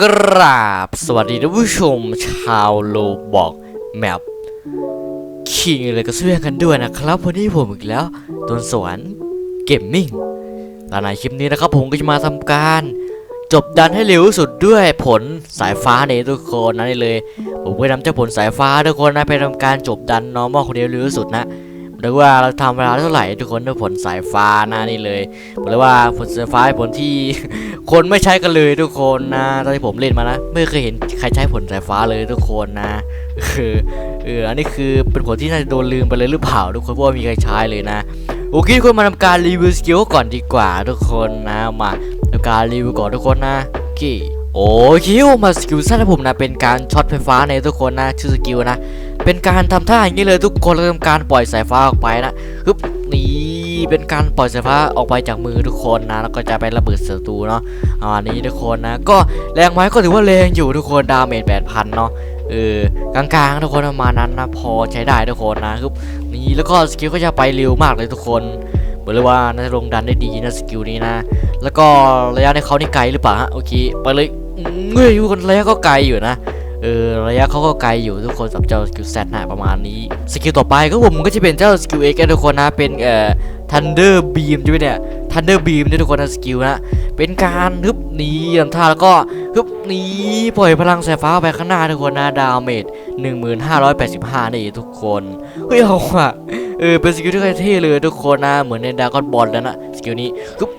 กราบสวัสดีท่านผู้ชมชาวโลบอกแมปคิงเลยก็เสื้อกันด้วยนะครับวันนี้ผมอีกแล้วต้นสวรรค์เกมมิ่งและในคลิปนี้นะครับผมก็จะมาทำการ จบดันให้เร็วสุดด้วยผลสายฟ้าเนี่ยทุกคนนะนี่เลย ผมก็นำเจ้าผลสายฟ้าทุกคนนะไปทำการจบดันนอร์มอลคนเดียวเร็วสุดนะ หรือว่าเราทำเวลาเท่าไหร่ทุกคนด้วยผลสายฟ้านะนี่เลยบอกเลยว่าผลสายฟ้าผลที่ คนไม่ใช้กันเลยทุกคนนะตอนที่ผมเล่นมานะไม่เคยเห็นใครใช้ผลสายฟ้าเลยทุกคนนะคือเอออันนี้คือเป็นผลที่น่าจะโดนลืมไปเลยหรือเปล่าทุกคนเพราะว่ามีใครใช้เลยนะโอเคทุกคนมาทำการรีวิวสกิลก่อนดีกว่าทุกคนนะมาทำการรีวิวก่อนทุกคนนะโอเค โอเคมาสกิลสั้นผมนะเป็นการช็อตไฟฟ้าในทุกคนนะชื่อสกิลนะเป็นการทำท่าอย่างนี้เลยทุกคนแล้วทำการปล่อยสายฟ้าออกไปนะฮึบนี่เป็นการปล่อยสายฟ้าออกไปจากมือทุกคนนะแล้วก็จะไประเบิดศัตรูเนาะอ่านี้ทุกคนนะ ก็แรงไหมก็ถือว่าแรงอยู่ทุกคนดาเมจแปดพันเนาะเออกลางๆทุกคนประมาณนั้นนะพอใช้ได้ทุกคนนะฮึบนี่แล้วก็สกิลก็จะไปเร็วมากเลยทุกคนบอกเลยว่าน่าจะลงดันได้ดีนะสกิลนี้นะ แล้วก็ระยะในเขานี่ไกลหรือเปล่าฮะโอเคไปเลย เฮ้ยทุกคนระยะก็ไกลอยู่นะ เออระยะเขาก็ไกลอยู่ทุกคนสำหรับเจ้าสกิลแซนะประมาณนี้ สกิลต่อไปก็ผมก็จะเป็นเจ้าสกิลเอ็กทุกคนนะเป็นเอ่อทันเดอร์บีมใช่ไหมเนี่ยทันเดอร์บีมเนี่ยทุกคนนะสกิลนะเป็นการฮึบหนีลำท่าแล้วก็ฮึบหนีปล่อยพลังสายฟ้าไปข้างหน้าทุกคนนะดาเมจ1585นี่ทุกคนเฮ้ยเอาว่ะเออเป็นสกิลที่เท่เลยทุกคนนะเหมือนในดากอนบอลแล้วนะสกิลนี้ฮึบ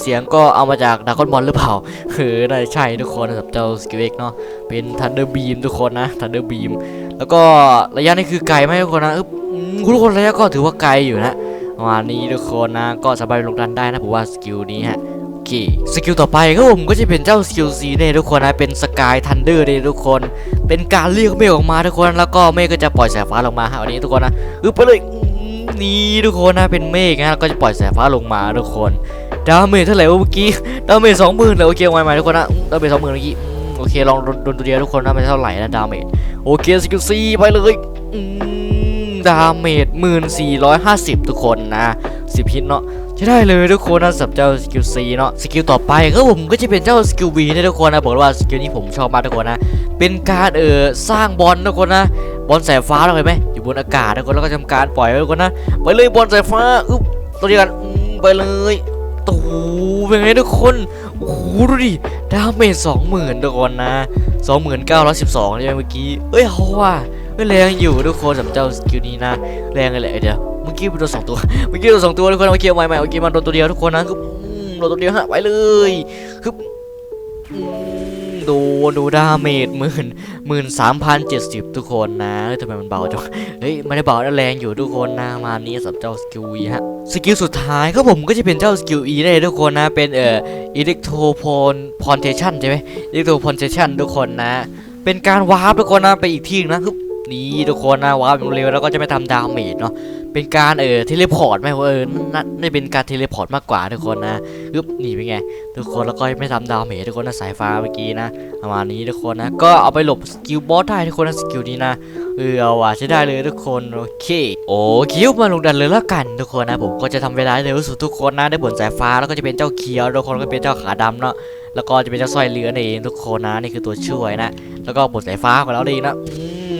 เสียงก็เอามาจากดากอนบอลหรือเปล่าเออน่าจะใช่ทุกคนสำหรับเจ้าสกิลเอกเนาะเป็นทันเดอร์บีมทุกคนนะทันเดอร์บีมแล้วก็ระยะนี่คือไกลไหมทุกคนนะอือทุกคนระยะก็ถือว่าไกลอยู่นะประมาณนี้ทุกคนนะก็สบายลงดันได้นะผมว่าสกิลนี้ฮะโอเคสกิลต่อไปก็ผมก็จะเป็นเจ้าสกิลซีเนี่ยทุกคนนะเป็นสกายทันเดอร์เนี่ยทุกคน เป็นการเรียกเมฆออกมาทุกคนแล้วก็เมฆก็จะปล่อยสายฟ้าลงมาฮะวันนี้ทุกคนนะอึบไปเลย นี่ทุกคนนะเป็นเมฆนะก็จะปล่อยสายฟ้าลงมาทุกคนดาเมจเท่าไหร่เมื่อกี้ดาเมจสองหมื่นเลยโอเคไวไหมทุกคนนะดาเมจสองหมื่นเมื่อกี้โอเคลองโดนตัวเดียวทุกคนนะมันเท่าไหร่นะดาเมจโอเคสกิลซีไปเลยดาเมจหมื่นสี่ร้อยห้าสิบทุกคนนะสิบฮิตเนาะใช้ได้เลยทุกคนนะสำหรับเจ้าสกิลซีเนาะสกิลต่อไปก็ผมก็จะเป็นเจ้าสกิลวีนะทุกคนนะบอกว่าสกิลนี้ผมชอบมากทุกคนนะเป็นการเออสร้างบอลทุกคนนะบอลสายฟ้าเราเห็นไหม บนอากาศทุกคนแล้วก็ทำการปล่อยไว้ทุกคนนะไปเลยบอลสายฟ้าอึ๊บตัวเดียวกันอืมไปเลยตูเป็นไงทุกคนโอ้โหดูดิดาเมจสองหมื่นทุกคนนะสองหมื่นเก้าร้อยสิบสองใช่ไหมเมื่อกี้เอ้ยเขาว่าเอ้ยแรงอยู่ทุกคนสำหรับเจ้าสกิลนี้นะแรงเลยแหละเดี๋ยวเมื่อกี้มันโดนสองตัวเมื่อกี้โดนสองตัวทุกคนเมื่อกี้ใหม่ใหม่เมื่อกี้มันโดนตัวเดียวทุกคนนะคืออืมโดนตัวเดียวฮะไปเลยคือ ดูดูดาเมจหมื่นหมื่นสามพันเจ็ดสิบทุกคนนะทำไมมันเบาจังเฮ้ยไม่ได้เบานะแรงอยู่ทุกคนนะมานี้สำหรับเจ้าสกิลวีฮะสกิลสุดท้ายก็ผมก็จะเป็นเจ้าสกิลอีได้ทุกคนนะเป็นเอ่ออิเล็กโทรพลพอนเทชันใช่ไหมอิเล็กโทรพอนเทชันทุกคนนะ เป็นการวาร์ปทุกคนนะไปอีกที่หนึงนะคือ นี่ทุกคนนะวาร์ปอย่างเร็วแล้วก็จะไม่ทำดาเมจเนาะเป็นการเออเทเลพอร์ตไหมเออนั่น่าเป็นการเทเลพอร์ตมากกว่าทุกคนนะฮึบนี่เป็นไง ทุกคนแล้วก็ไม่ทำดาเมจทุกคนนะสายฟ้าเมื่อกี้นะประมาณนี้ทุกคนนะก็เอาไปหลบสกิลบอสได้ทุกคนนะสกิลนี้นะเออเอาว่ะใช้ได้เลยทุกคนโอเคโอ้คิวมาลงดันเลยและกันทุกคนนะผมก็จะทำเวลาให้เร็วสุดทุกคนนะได้ผลสายฟ้าแล้วก็จะเป็นเจ้าเขียวทุกคนก็เป็นเจ้าขาดำเนาะแล้วก็จะเป็นเจ้าสร้อยเรือนั่นเองทุกคนนะนี่คือตัวช่วยนะ แล้วก็ผลสายฟ้าของเราเองนะ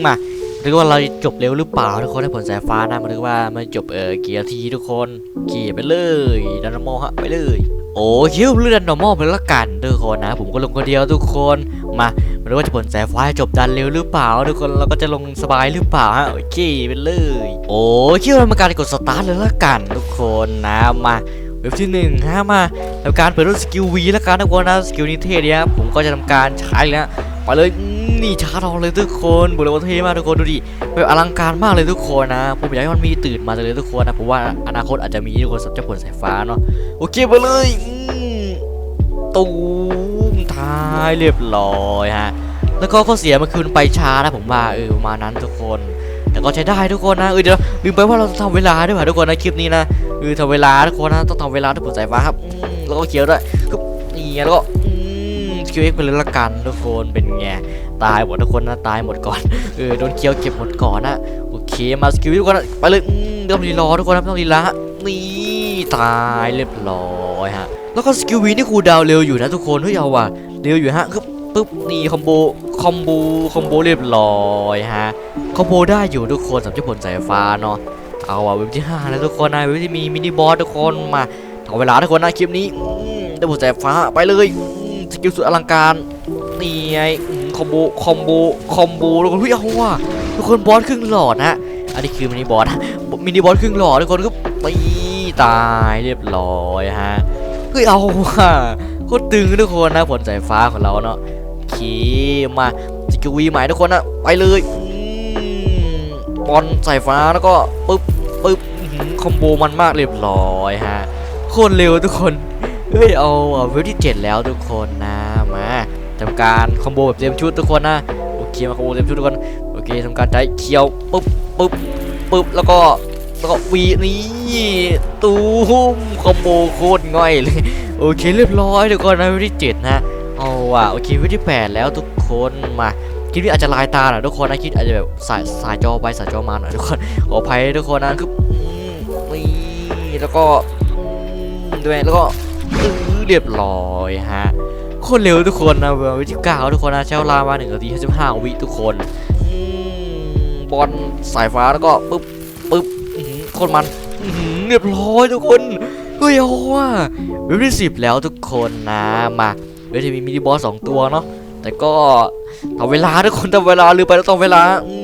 มมาดูว่าเราจบเร็วหรือเปล่าทุกคนให้ผลสายฟ้านะมาดูว่ามันจบเออเกียร์ทีทุกคนเกียร์ไปเลยดันโมฮะไปเลยโอ้คิวเลื่อนดันโมไปละกันทุกคนนะ ผมก็ลงคนเดียวทุกคนมาไมาดูว่าจะผลสายฟ้าจบดันเร็วหรือเปล่า ทุกคนเราก็จะลงสบายหรือเปล่าฮะโอเคไปเลย โอ้คิวเรามาการกดสตาร์ทเลยละกันทุกคนนะมาเว็บที่หนึ่งฮะมาทำการเปิดรูปสกิลวีล้วกันทุกคนนะสกิลนี้เท่ดีครับผมก็จะทำการใช้แล้วไปเลย นี่ชาร์จออกเลยทุกคนบอกเลยว่าเท่มากทุกคนดูดิแบบอลังการมากเลยทุกคนนะ ผมอยากให้มันมีตื่นมาเลยทุกคนนะผมว่าอนาคตอาจจะมีทุกคนสับเจ้าผลสายฟ้าเนาะโอเคไปเลยอืมตูมท้ายเรียบร้อยฮะแล้วก็ข้อเสียมันคือมันไปช้านะผมว่าเออประมาณนั้นทุกคนแต่ก็ใช้ได้ทุกคนนะเออเดี๋ยวลืมไปว่าเราต้องทำเวลาด้วยว่ะทุกคนนะคลิปนี้นะคือทำเวลาทุกคนนะต้องทำเวลาทุกผลสายฟ้าครับแล้วก็เขียวด้วยคือนี่ไงแล้วก็ อืมคิวเอ็กไปเลยละกันทุกคนเป็นไงตายหมดทุกคนนะตายหมดก่อนเออโดนเคียวเก็บหมดก่อนนะโอเคมาสกิลทุกคนนะไปเลยเดี๋ยวรีรอทุกคนนะไม่ต้องรีละนี่ตายเรียบร้อยฮะแล้วก็สกิลวีนี่คูดาวเร็วอยู่นะทุกคนเฮ้ยเอาว่ะเร็วอยู่ฮะคือปุ๊บนี่คอมโบคอมโบคอมโบเรียบร้อยฮะคอมโบได้อยู่ทุกคนสำหรับผลสายฟ้าเนาะเอาว่ะเว็บที่ห้าแล้วทุกคนนะเว็บที่มีมินิบอสทุกคนมาเอาเวลาทุกคนนะคลิปนี้อืมเจ้ผลสายฟ้าไปเลย กิลสุดอลังการนี่ไงคอมโบคอมโบคอมโบทุกคนเฮ้ยเอาว่ะทุกคนบอสครึ่งหลอดนะอันนี้คือมินิบอสมินิบอสครึ่งหลอดทุกคนก็ตีตายเรียบร้อยฮะเฮ้ยเอาว่ะโคตรตึงทุกคนนะผลสายฟ้าของเราเนาะโอเคมาสกิลวีใหม่ทุกคนนะไปเลยบอลสายฟ้าแล้วก็ปึ๊บปึ๊บคอมโบมันมากเรียบร้อยฮะโคตรเร็วทุกคน เฮ้ยเอาเอาเวลที่เจ็ดแล้วทุกคนนะมาทำการคอมโบแบบเต็มชุดทุกคนนะโอเคมาคอมโบเต็มชุดทุกคนโอเคทำการใจเคียวปึ๊บปึ๊บปึ๊บแล้วก็แล้วก็วีนี่ตูมคอมโบโคตรง่อยเลยโอเคเรียบร้อยทุกคนนะวิธีเจ็ดนะเอาว่ะโอเควิธีแปดแล้วทุกคนมาคลิปนี้อาจจะลายตาหน่อยทุกคนนะคลิปอาจจะแบบสายสายจอไปสายจอมาหน่อยทุกคนขออภัยทุกคนนะคือนี่แล้วก็ด้วยแล้วก็ เรียบร้อยฮะโคตรเร็วทุกคนนะเวิธีเก้าทุกคนนะใช้เวลามาหนึ่งนาทีห้าสิบห้าวิทุกคนอืมบอลสายฟ้าแล้วก็ปึ๊บปึ๊บโคตรมันเรียบร้อยทุกคนเฮ้ยเอาว่ะเว็บที่สิบแล้วทุกคนนะมาเว็บที่มีมินิบอสสองตัวเนาะแต่ก็ทำเวลาทุกคนทำเวลาลืมไปแล้วต้องเวลา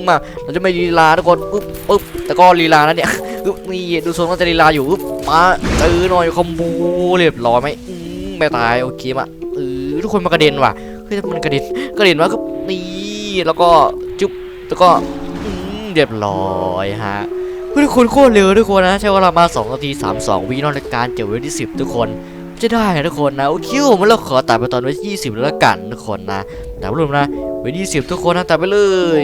มาเราจะไม่ลีลาทุกคนปึ๊บปึ๊บแต่ก็ลีลานะเนี่ยปึ๊บนี่ดูทรงว่าจะลีลาอยู่ปึ๊บมาเจอหน่อยคอมโบเรียบร้อยไหม ไม่ตายโอเคมาเออทุกคนมากระเด็นว่ะเฮ้ยมันกระเด็นกระเด็นว่ะก็นี่แล้วก็จุ๊บแล้วก็เรียบร้อยฮะเฮ้ยทุกคนโคตรเร็วทุกคนนะใช้เวลามา2นาที32วินอกในการเก็บไว้ที่10ทุกคนจะได้นะทุกคนนะโอเคผมเราขอตัดไปตอนไว้ที่20แล้วกันทุกคนนะแต่รวมนะไว้ที่10ทุกคนนะตัดไปเลย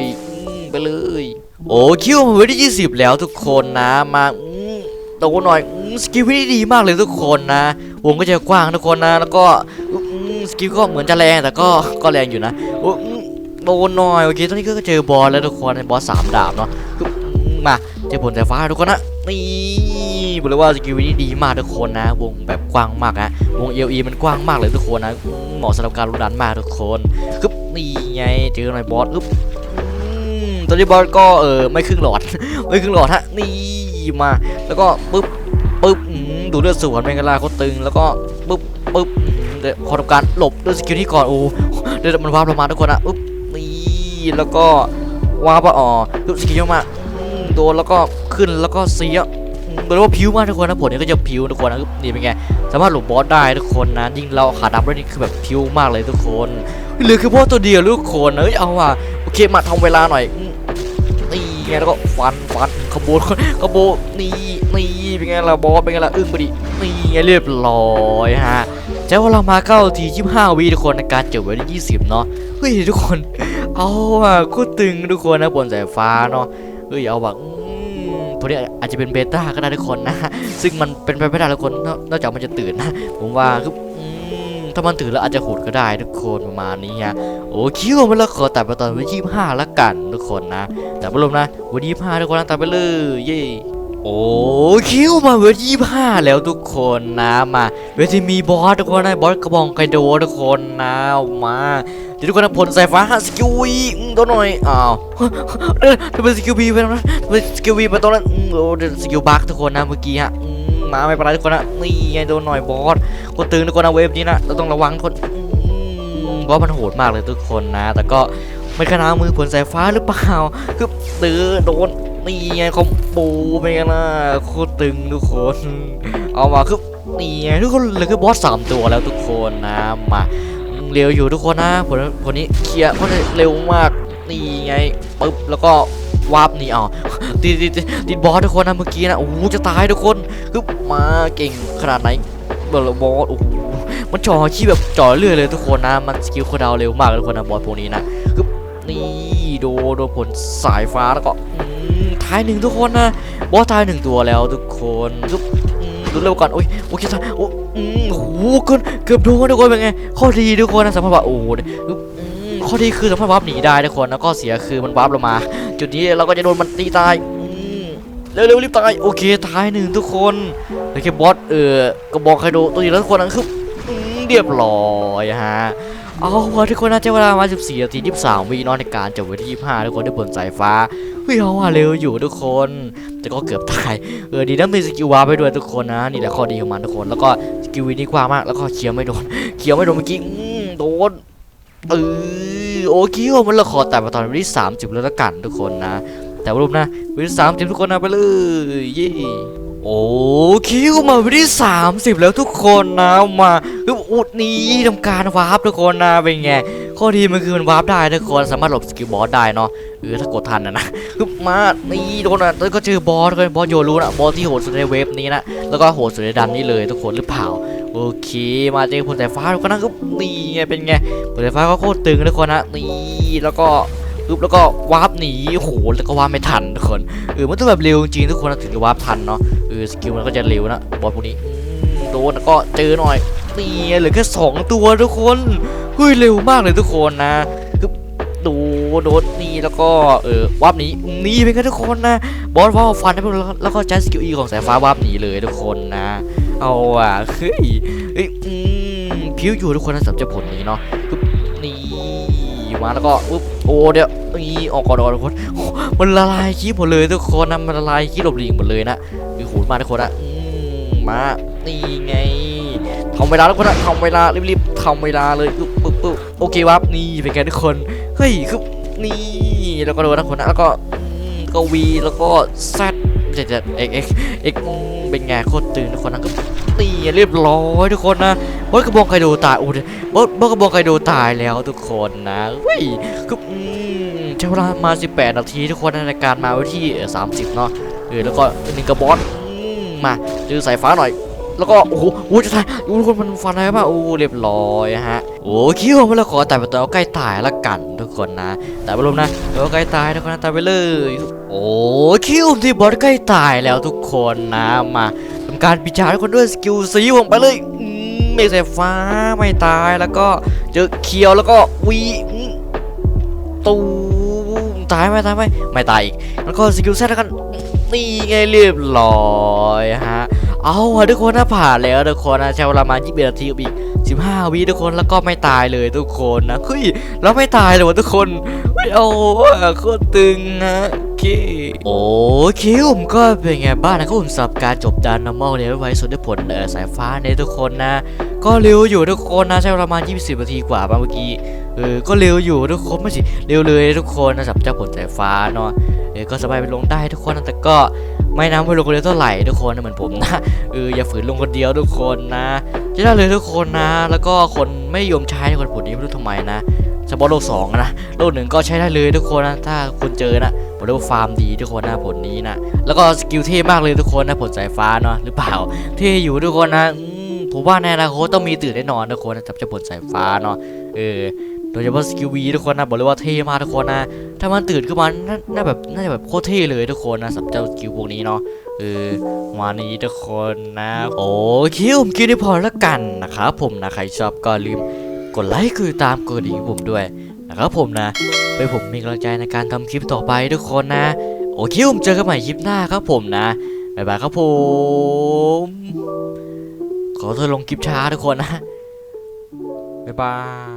ไปเลยโอ้คิวไว้ที่20 แล้วทุกคนนะมาอืมโตหน่อยสกิลที่ดีมากเลยทุกคนนะ วงก็จะกว้างทุกคนนะ แล้วก็สกิลก็เหมือนจะแรงแต่ก็ก็แรงอยู่นะโอ้โดนหน่อยโอเคตอนนี้ก็เจอบอสแล้วทุกคนบอสสามดาบเนาะมาเจอผลสายฟ้าทุกคนนะนี่บอกเลยว่าสกิลนี้ดีมากทุกคนนะ วงแบบกว้างมากนะวงเอลีมันกว้างมากเลยทุกคนนะเหมาะสำหรับการรุนดันมากทุกคนคึบนี่ไงเจอหน่อยบอสอึ๊บตอนนี้บอสก็เออไม่ครึ่งหลอด ไม่ครึ่งหลอดฮะนี่มาแล้วก็ปึ๊บปึ๊บ ดูเลือดสวนเป็นกันล่ะเขาตึงแล้วก็ปึ๊บปึ๊บเดี๋ยวขอทำการหลบด้วยสกิลนี้ก่อนโอ้เดี๋ยวมันวาร์ปลงมาทุกคนนะอึ๊บนี่แล้วก็วาร์ปอะอ๋อสกิลมาอืมโดนแล้วก็ขึ้นแล้วก็เสียเรียกว่าผิวมากทุกคนนะผลนี้ก็จะผิวทุกคนนะนี่เป็นไงสามารถหลบบอสได้ทุกคนนะยิ่งเราขาดับด้วยนี่คือแบบผิวมากเลยทุกคนหลือคือบอสตัวเดียวทุกคนเอ้ยเอาว่ะโอเคมาทำเวลาหน่อย ไงแล้วก็ฟันฟันขบวนขบวนนี่นี่เป็นไงล่ะบอสเป็นไงล่ะอึ้งไปดินี่ไงเรียบร้อยฮะใช้เวลามาเก้าทียี่ห้าวิทุกคนในการเก็บไว้ได้ยี่สิบเนาะเฮ้ยทุกคนเอาว่ะก็ตึงทุกคนนะบนสายฟ้าเนาะเอ้ยเอาแบบอืมพวกนี้อาจจะเป็นเบต้าก็ได้ทุกคนนะ ซึ่งมันเป็นไปไม่ได้ทุกคนนอกจากมันจะตื่นนะ ผมว่าคือ ถ้ามันตื่นแล้วอาจจะขุดก็ได้ทุกคนประมาณนี้ฮะโอ้คิวมันละขอตัดไปตอนวันที่ห้าละกันทุกคนนะ แต่ไม่รวมนะ วันที่ห้าทุกคนตัดไปเลยเย่โอ้คิวมาเวทีห้าแล้วทุกคนนะมาเวทีมีบอสทุกคนนะบอสกระบองไกโดทุกคนนะมาเดี๋ยวทุกคนนะผลสายฟ้าสกิลวีอืมตัวหน่อยอ้าวเออทำไมสกิลวีไปตรงนั้นทำไมสกิลวีไปตรงนั้นโอ้เดี๋ยวสกิลบักทุกคนนะเมื่อกี้ฮะอื มาไม่เป็นไรทุกคนนะนี่ไงโดนหน่อยบอสกดตึงทุกคนนะเวฟนี้นะเราต้องระวังคนบอสมันโหดมากเลยทุกคนนะ แต่ก็ไม่ขนาดมือผลสายฟ้าหรือเปล่าคือตือโดนนี่ไงคอมโบไปกันนะโคตรตึงทุกคน เอามาคือนี่ไงทุกคนเลยคือบอสสามตัวแล้วทุกคนนะมาเร็วอยู่ทุกคนนะผลผลนี้เคลียร์เขาเร็วมากนี่ไงปึ๊บแล้วก็ วาร์นี่อ๋อติดติดติดบอสทุกคนนะเมื่อกี้นะโอ้โหจะตายทุกคนคือมาเก่งขนาดไหนบอร์บอสโอ้โหมันจ่อขี้แบบจ่อเรื่อยเลยทุกคนนะ มันสกิลโคดาวเร็วมากทุกคนนะบอสพวกนี้นะคือนี่โดนโดนผลสายฟ้าแล้วก็อืมท้ายหนึ่งทุกคนนะบอสตายหนึ่งตัวแล้วทุกคนคือดูเร็วก่อนโอ้ยโอเคท่านโอ้อืมโอ้โหเกือบเกือบโดนทุกคนเป็นไงข้อดีทุกคนนะสามารถว่าโอ้โห ข้อดีคือสามารถวาร์ปหนีได้ทุกคนแล้วก็เสียคือมันวาร์ปลงมา จุดนี้เราก็จะโดนมันตีตายเร็วๆรีบตายโอเคตายหนึ่งทุกคนเหลือแค่บอสเออกระบอกไคโดตัวนี้แล้วทุกคนนะคือเรียบร้อยฮะเอาวะทุกคนนะใช้เวลามา 14นาที23วินอนในการจบวันที่ 25 ทุกคนได้บนสายฟ้าเฮ้ยเอาว่าเร็วอยู่ทุกคน แต่ก็เกือบตายเออดีนะมีสกิลวาร์ไปด้วยทุกคนนะนี่แหละข้อดีของมันทุกคน แล้วก็สกิลวีนี่กว้างมากแล้วก็เคียร์ไม่โดนเคียร์ไม่โดนเมื่อกี้โดนเออ โอเคมันละขอแต่มาตอนวันที่30แล้วละกันทุกคนนะ แต่ว่ารูปนะวันที่30ทุกคนนะไปเลยเย้โอ้คิวมาวันที่30 แล้วทุกคนนะมาคืออุดนี้ทำการวาร์ปทุกคนนะเป็นไงข้อดีมันคือมันวาร์ปได้ทุกคนสามารถหลบสกิลบอสได้เนาะเออถ้ากดทันนะนะคือมานี่โดนอะแล้วก็เจอบอสเลยบอสโยรู้นะบอสที่โหดสุดในเว็บนี้นะแล้วก็โหดสุดในดันนี้เลยทุกคนหรือเปล่า โอเคมาเจอผลสายฟ้าทุกคนนะก็นี่ไงเป็นไงผลสายฟ้าก็โคตรตึงทุกคนนะนี่แล้วก็ปึ๊บแล้วก็วาร์ปหนีโอ้โหแล้วก็วาร์ปไม่ทันทุกคนเออมันต้องแบบเร็วจริงทุกคนถึงจะวาร์ปทันเนาะเออสกิลมันก็จะเร็วนะบอสพวกนี้โดนแล้วก็เจอหน่อยนี่เหลือแค่สองตัวทุกคนเฮ้ยเร็วมากเลยทุกคนนะคือดูโดนนี่แล้วก็เออวาร์ปหนีนีไปกันทุกคนนะบอสว่าฟันให้พวกแล้วก็ใช้สกิลอีของสายฟ้าวาร์ปหนีเลยทุกคนนะ เอาอะเฮ้ยเอ้ยอืมผิวอยู่ทุกคนนะสำหรับผลนี้เนาะปึ๊บนี่มาแล้วก็ปึ๊บโอ้เดี๋ยวนี่ออกก่อนออกทุกคนมันละลายคีบหมดเลยทุกคนนะมันละลายคีบหลบหลีกหมดเลยนะคือขูดมาทุกคนนะอืมมานี่ไงทำเวลาทุกคนนะทำเวลารีบๆทำเวลาเลยปึ๊บปึ๊บปึ๊บโอเควับนี่เป็นไงทุกคนเฮ้ยคือนี่แล้วก็โดนทุกคนนะแล้วก็ก็วีแล้วก็แซด จะจะเอ็กเอ็กเอ็กเป็นไงโคตรตื่นทุกคนนะก็นี่เรียบร้อยทุกคนนะบอสกระบองไคโดตายโอ้ยบอสบอสกระบองไคโดตายแล้วทุกคนนะเฮ้ยคืออืมใช้เวลามา 18 นาทีทุกคนในการมาไว้ที่ 30 เนาะเออแล้วก็หนึ่งกระบอสอืมมาเจอสายฟ้าหน่อย แล้วก็โอ้โหโอ้จะตายโอ้ทุกคนมันฟันอะไรบ้างโอ้เรียบร้อยฮะโอ้คิดว่ามันละขอแต่ไปตัวใกล้ตายละกันทุกคนนะแต่ไม่รู้นะตัวใกล้ตายทุกคนนะตายไปเลย โอ้คิวที่บอสใกล้ตายแล้วทุกคนนะมาทำการปิดฉากทุกคนด้วยสกิลสีผมไปเลยอืมเมฆสายฟ้าไม่ตายแล้วก็เจอเคียวแล้วก็วีอืมตูมตายไหมตายไหมไม่ตายอีกแล้วก็สกิลแซดแล้วกันนี่ไงเรียบร้อยฮะ เอาทุกคนนะผ่านแล้วทุกคนนะใช้เวลามา21นาทีกับอีก 15 วิทุกคนแล้วก็ไม่ตายเลยทุกคนนะเฮ้ยเราไม่ตายเลยวะทุกคนไม่เอาโคตรตึงนะโอเคโอเคผมก็เป็นไงบ้างนะครับผมสำหรับการจบดาน normal เนี่ยไว้สุดด้ผลเออสายฟ้าเนี่ยทุกคนนะ ก็เร็วอยู่ทุกคนนะใช้ประมาณ 20นาทีกว่าเมื่อกี้เออก็เร็วอยู่ทุกคนไม่ใช่เร็วเลยทุกคนนะสำหรับเจ้าผลสายฟ้าเนาะเออก็สบายไปลงได้ทุกคนนะแต่ก็ ไม่น้ำไปลงคนเดียวเท่าไหร่ทุกคนนะเหมือนผมนะเอออย่าฝืนลงคนเดียวทุกคนนะใช้ได้เลยทุกคนนะ แล้วก็คนไม่นิยมใช้ในคนผลนี้ไม่รู้ทำไมนะเฉพาะโลกสองนะโลกหนึ่งก็ใช้ได้เลยทุกคนนะถ้าคุณเจอนะผมเรียกว่าฟาร์มดีทุกคนนะผลนี้นะแล้วก็สกิลเท่มากเลยทุกคนนะผลสายฟ้าเนาะหรือเปล่าเท่อยู่ทุกคนนะผมว่าในอนาคตต้องมีตื่นแน่นอนทุกคนนะจับจะผลสายฟ้าเนาะเออ ดยเฉพาะสกิลวีทุกคนนะบอกเลยว่าเท่มากทุกคนนะ ถ้ามันตื่นขึ้นมาน่าน่าแบบน่าจะแบบโคตรเท่เลยทุกคนนะสำหรับเจ้าสกิลพวกนี้เนาะเออมานี้ทุกคนนะโอเคผมคิดได้พอแล้วกันนะครับผมนะใครชอบก็ลืมกดไลค์กดติดตามกดดิ่งผมด้วยนะครับผมนะเพื่อผมมีกำลังใจในการทำคลิปต่อไปทุกคนนะ โอเคผมเจอกันใหม่คลิปหน้าครับผมนะบ๊ายบายครับผม ขอโทษลงคลิปช้าทุกคนนะบ๊ายบาย